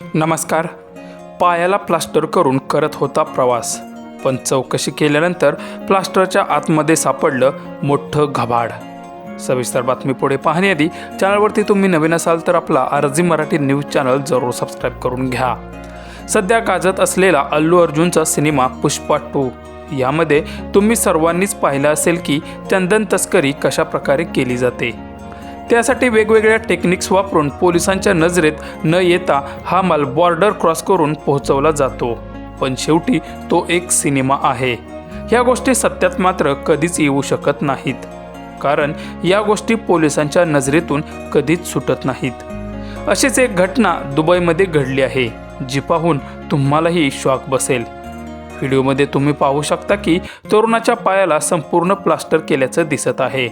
नमस्कार. पायाला प्लास्टर करून करत होता प्रवास. पण चौकशी केल्यानंतर प्लास्टरच्या आतमध्ये सापडलं मोठं घबाड. सविस्तर बातमी पुढे पाहण्याआधी चॅनलवरती तुम्ही नवीन असाल तर आपला आरजी मराठी न्यूज चॅनल जरूर सबस्क्राईब करून घ्या. सध्या गाजत असलेला अल्लू अर्जुनचा सिनेमा पुष्पा टू. यामध्ये तुम्ही सर्वांनीच पाहिलं असेल की चंदन तस्करी कशा प्रकारे केली जाते. त्यासाठी वेगवेगळ्या टेक्निक्स वापरून पोलिसांच्या नजरेत न येता हा माल बॉर्डर क्रॉस करून पोहोचवला जातो. पण शेवटी तो एक सिनेमा आहे. ह्या गोष्टी सत्यात मात्र कधीच येऊ शकत नाहीत. कारण या गोष्टी पोलिसांच्या नजरेतून कधीच सुटत नाहीत. अशीच एक घटना दुबईमध्ये घडली आहे जी पाहून तुम्हालाही शॉक बसेल. व्हिडिओमध्ये तुम्ही पाहू शकता की तरुणाच्या पायाला संपूर्ण प्लास्टर केल्याचं दिसत आहे.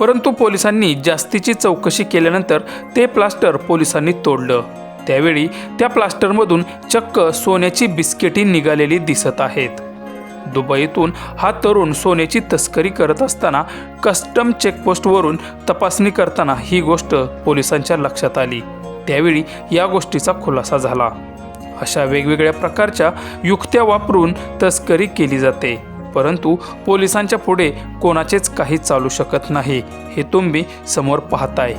परंतु पोलिसांनी जास्तीची चौकशी केल्यानंतर ते प्लास्टर पोलिसांनी तोडलं. त्यावेळी त्या प्लास्टरमधून चक्क सोन्याची बिस्किटी निघालेली दिसत आहेत. दुबईतून हा तरुण सोन्याची तस्करी करत असताना कस्टम चेकपोस्टवरून तपासणी करताना ही गोष्ट पोलिसांच्या लक्षात आली. त्यावेळी या गोष्टीचा खुलासा झाला. अशा वेगवेगळ्या प्रकारच्या युक्त्या वापरून तस्करी केली जाते. परंतु पोलिसांच्या पुढे कोणाचेच काही चालू शकत नाही हे तुम्ही समोर पाहताय.